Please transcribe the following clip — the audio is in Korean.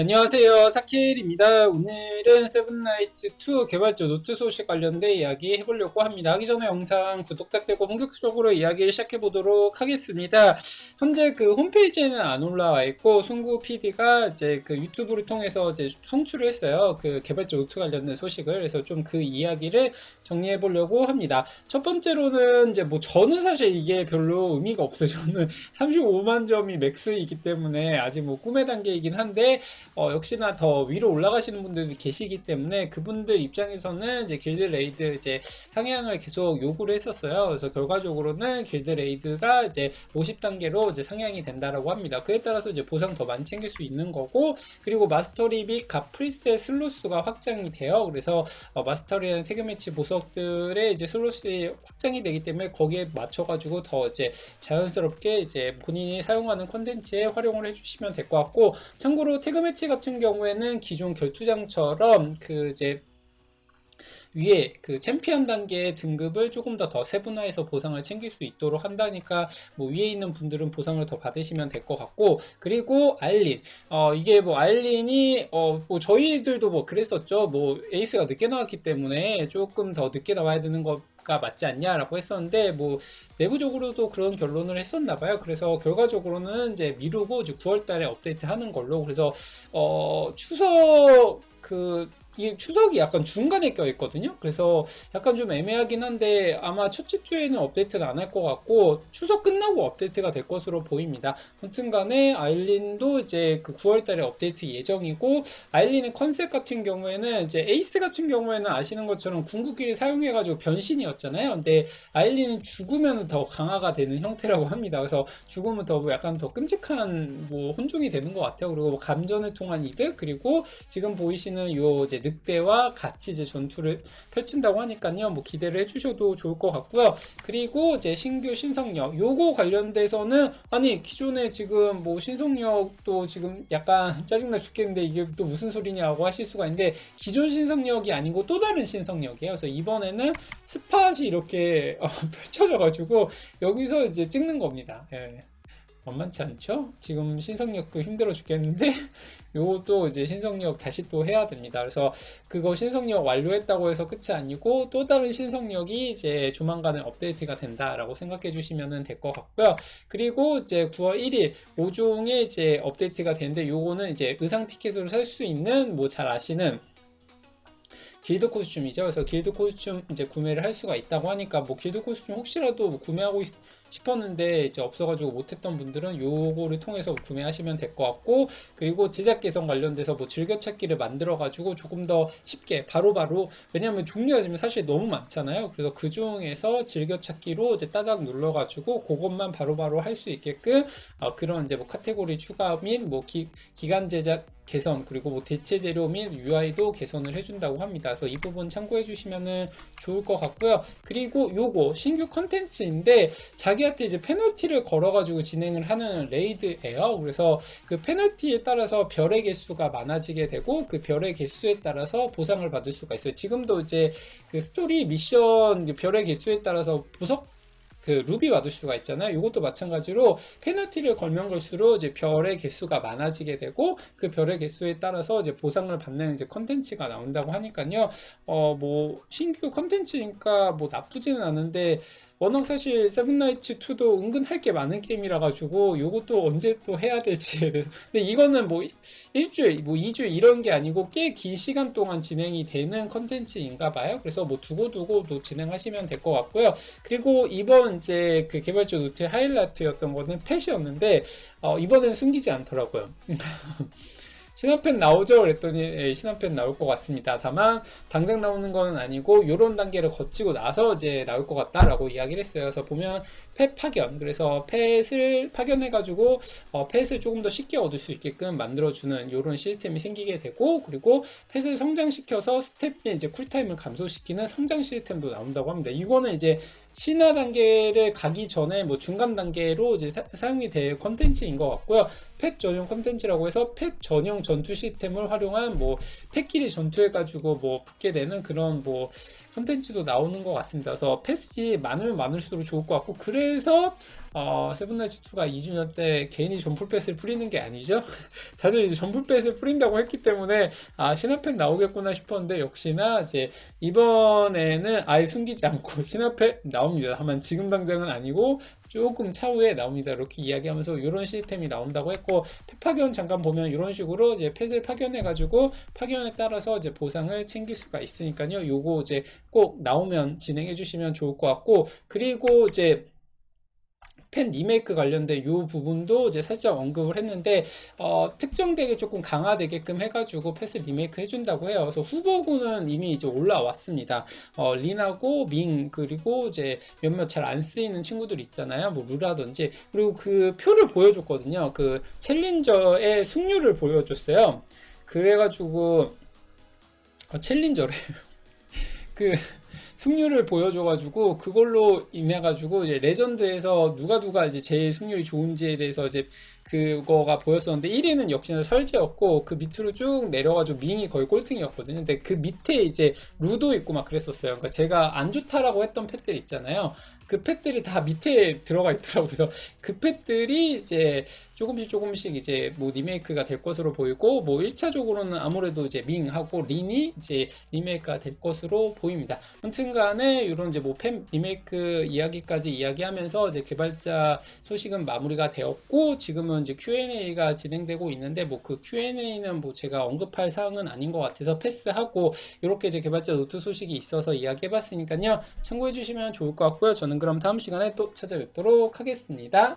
안녕하세요. 사케일입니다. 오늘은 세븐나이츠2 개발자 노트 소식 관련된 이야기 해보려고 합니다. 하기 전에 영상 구독 부탁드리고 본격적으로 이야기를 시작해 보도록 하겠습니다. 현재 그 홈페이지에는 안 올라와 있고 승구 PD가 이제 그 유튜브를 통해서 이제 송출을 했어요. 그 개발자 노트 관련된 소식을. 그래서 좀 그 이야기를 정리해 보려고 합니다. 첫 번째로는 이제 뭐 저는 사실 이게 별로 의미가 없어요. 저는 35만 점이 맥스이기 때문에 아직 뭐 꿈의 단계이긴 한데 어, 역시나 더 위로 올라가시는 분들이 계시기 때문에 그분들 입장에서는 이제 길드 레이드 이제 상향을 계속 요구를 했었어요. 그래서 결과적으로는 길드 레이드가 이제 50단계로 이제 상향이 된다라고 합니다. 그에 따라서 이제 보상 더 많이 챙길 수 있는 거고 그리고 마스터리 및각 프리셋 슬롯 수가 확장이 돼요. 그래서 어, 마스터리라는 태그 매치 보석들의 이제 슬롯이 확장이 되기 때문에 거기에 맞춰가지고 더 이제 자연스럽게 이제 본인이 사용하는 컨텐츠에 활용을 해주시면 될 것 같고 참고로 태그 매치 같은 경우에는 기존 결투장처럼 그 이제 위에 그 챔피언 단계의 등급을 조금 더 더 세분화해서 보상을 챙길 수 있도록 한다니까 뭐 위에 있는 분들은 보상을 더 받으시면 될 것 같고 그리고 알린. 어 이게 뭐 알린이 어 뭐 저희들도 뭐 그랬었죠. 뭐 에이스가 늦게 나왔기 때문에 조금 더 늦게 나와야 되는 거 가 맞지 않냐라고 했었는데 뭐 내부적으로도 그런 결론을 했었나 봐요. 그래서 결과적으로는 이제 미루고 이제 9월 달에 업데이트 하는 걸로 그래서 어 추석 그 이 추석이 약간 중간에 껴 있거든요. 그래서 약간 좀 애매하긴 한데 아마 첫째 주에는 업데이트를 안할 것 같고 추석 끝나고 업데이트가 될 것으로 보입니다. 아무튼간에 아일린도 이제 그 9월달에 업데이트 예정이고 아일린의 컨셉 같은 경우에는 이제 에이스 같은 경우에는 아시는 것처럼 궁극기를 사용해가지고 변신이었잖아요. 근데 아일린은 죽으면 더 강화가 되는 형태라고 합니다. 그래서 죽으면 더 약간 더 끔찍한 뭐 혼종이 되는 것 같아요. 그리고 뭐 감전을 통한 이득 그리고 지금 보이시는 요 이제 늑대와 같이 이제 전투를 펼친다고 하니까요. 뭐 기대를 해주셔도 좋을 것 같고요. 그리고 이제 신규 신성력 요거 관련돼서는 아니 기존에 지금 뭐 신성력도 지금 약간 짜증나 죽겠는데 이게 또 무슨 소리냐고 하실 수가 있는데 기존 신성력이 아니고 또 다른 신성력이에요. 그래서 이번에는 스팟이 이렇게 어, 펼쳐져가지고 여기서 이제 찍는 겁니다. 예. 만만치 않죠? 지금 신성력도 힘들어 죽겠는데 요것도 이제 신성력 다시 또 해야 됩니다. 그래서 그거 신성력 완료했다고 해서 끝이 아니고 또 다른 신성력이 이제 조만간에 업데이트가 된다라고 생각해 주시면 될 것 같고요. 그리고 이제 9월 1일 5종에 이제 업데이트가 되는데 요거는 이제 의상 티켓으로 살 수 있는 뭐 잘 아시는 길드 코스튬이죠. 그래서 길드 코스튬 이제 구매를 할 수가 있다고 하니까 뭐 길드 코스튬 혹시라도 뭐 구매하고 있, 싶었는데 이제 없어가지고 못했던 분들은 요거를 통해서 구매하시면 될 것 같고 그리고 제작 개선 관련돼서 뭐 즐겨찾기를 만들어가지고 조금 더 쉽게 바로바로 바로 왜냐하면 종류가 지금 사실 너무 많잖아요. 그래서 그 중에서 즐겨찾기로 이제 따닥 눌러가지고 그것만 바로바로 할 수 있게끔 어, 그런 이제 뭐 카테고리 추가 및 뭐 기간 제작 개선 그리고 뭐 대체 재료 및 UI도 개선을 해준다고 합니다. 그래서 이 부분 참고해 주시면은 좋을 것 같고요. 그리고 요거 신규 컨텐츠인데 자기 한테 이제 페널티를 걸어가지고 진행을 하는 레이드예요. 그래서 그 페널티에 따라서 별의 개수가 많아지게 되고 그 별의 개수에 따라서 보상을 받을 수가 있어요. 지금도 이제 그 스토리 미션 별의 개수에 따라서 보석 그 루비 받을 수가 있잖아요. 이것도 마찬가지로 페널티를 걸면 걸수록 이제 별의 개수가 많아지게 되고 그 별의 개수에 따라서 이제 보상을 받는 이제 컨텐츠가 나온다고 하니까요. 어 뭐 신규 컨텐츠니까 뭐 나쁘지는 않은데 워낙 사실 세븐나이츠 2도 은근 할 게 많은 게임이라 가지고 요것도 언제 또 해야 될지에 대해서. 근데 이거는 뭐 일주일 뭐 2주일 이런 게 아니고 꽤 긴 시간 동안 진행이 되는 컨텐츠인가 봐요. 그래서 뭐 두고두고 또 진행하시면 될 것 같고요. 그리고 이번 이제 그 개발자 노트의 하이라이트였던 거는 펫이었는데 어, 이번에는 숨기지 않더라고요 신화팬 나오죠? 그랬더니 예, 신화팬 나올 것 같습니다. 다만 당장 나오는 건 아니고 이런 단계를 거치고 나서 이제 나올 것 같다라고 이야기를 했어요. 그래서 보면 펫 파견 그래서 펫을 파견해가지고 어, 펫을 조금 더 쉽게 얻을 수 있게끔 만들어주는 이런 시스템이 생기게 되고 그리고 펫을 성장시켜서 스텝의 이제 쿨타임을 감소시키는 성장 시스템도 나온다고 합니다. 이거는 이제 신화 단계를 가기 전에 뭐 중간 단계로 이제 사, 용이 될 컨텐츠인 것 같고요. 펫 전용 컨텐츠라고 해서 펫 전용 전투 시스템을 활용한 뭐 펫끼리 전투해가지고 뭐 붙게 되는 그런 뭐 컨텐츠도 나오는 것 같습니다. 그래서 펫이 많으면 많을수록 좋을 것 같고 그래서 어, 세븐나이츠 2가 2주년 때 괜히 점풀패스를 뿌리는 게 아니죠. 다들 이제 점풀패스를 뿌린다고 했기 때문에 아 신화팩 나오겠구나 싶었는데 역시나 이제 이번에는 아예 숨기지 않고 신화팩 나옵니다. 다만 지금 당장은 아니고 조금 차후에 나옵니다. 이렇게 이야기하면서 이런 시스템이 나온다고 했고 팩 파견 잠깐 보면 이런 식으로 이제 펫을 파견해가지고 파견에 따라서 이제 보상을 챙길 수가 있으니까요. 요거 이제 꼭 나오면 진행해 주시면 좋을 것 같고 그리고 이제 팬 리메이크 관련된 요 부분도 이제 살짝 언급을 했는데 어, 특정 덱에 조금 강화되게끔 해가지고 패스 리메이크 해준다고 해요. 그래서 후보군은 이미 이제 올라왔습니다. 어, 린하고 밍 그리고 이제 몇몇 잘 안 쓰이는 친구들 있잖아요. 뭐 루라든지 그리고 그 표를 보여줬거든요. 그 챌린저의 승률을 보여줬어요. 그래가지고 어, 챌린저래. 그 승률을 보여줘가지고 그걸로 인해가지고 이제 레전드에서 누가 누가 이제 제일 승률이 좋은지에 대해서 이제 그거가 보였었는데 1위는 역시나 설지였고 그 밑으로 쭉 내려가지고 밍이 거의 꼴등이었거든요. 근데 그 밑에 이제 루도 있고 막 그랬었어요. 그러니까 제가 안 좋다라고 했던 펫들 있잖아요. 그 펫들이 다 밑에 들어가 있더라고요. 그래서 그 펫들이 이제 조금씩 조금씩 이제 뭐 리메이크가 될 것으로 보이고 뭐 1차적으로는 아무래도 이제 밍하고 린이 이제 리메이크가 될 것으로 보입니다. 아무튼 간에 이런 이제 뭐팬 리메이크 이야기까지 이야기하면서 이제 개발자 소식은 마무리가 되었고 지금은 이제 Q&A가 진행되고 있는데 뭐 그 Q&A는 뭐 제가 언급할 사항은 아닌 것 같아서 패스하고 이렇게 이제 개발자 노트 소식이 있어서 이야기해 봤으니까요. 참고해 주시면 좋을 것 같고요. 그럼 다음 시간에 또 찾아뵙도록 하겠습니다.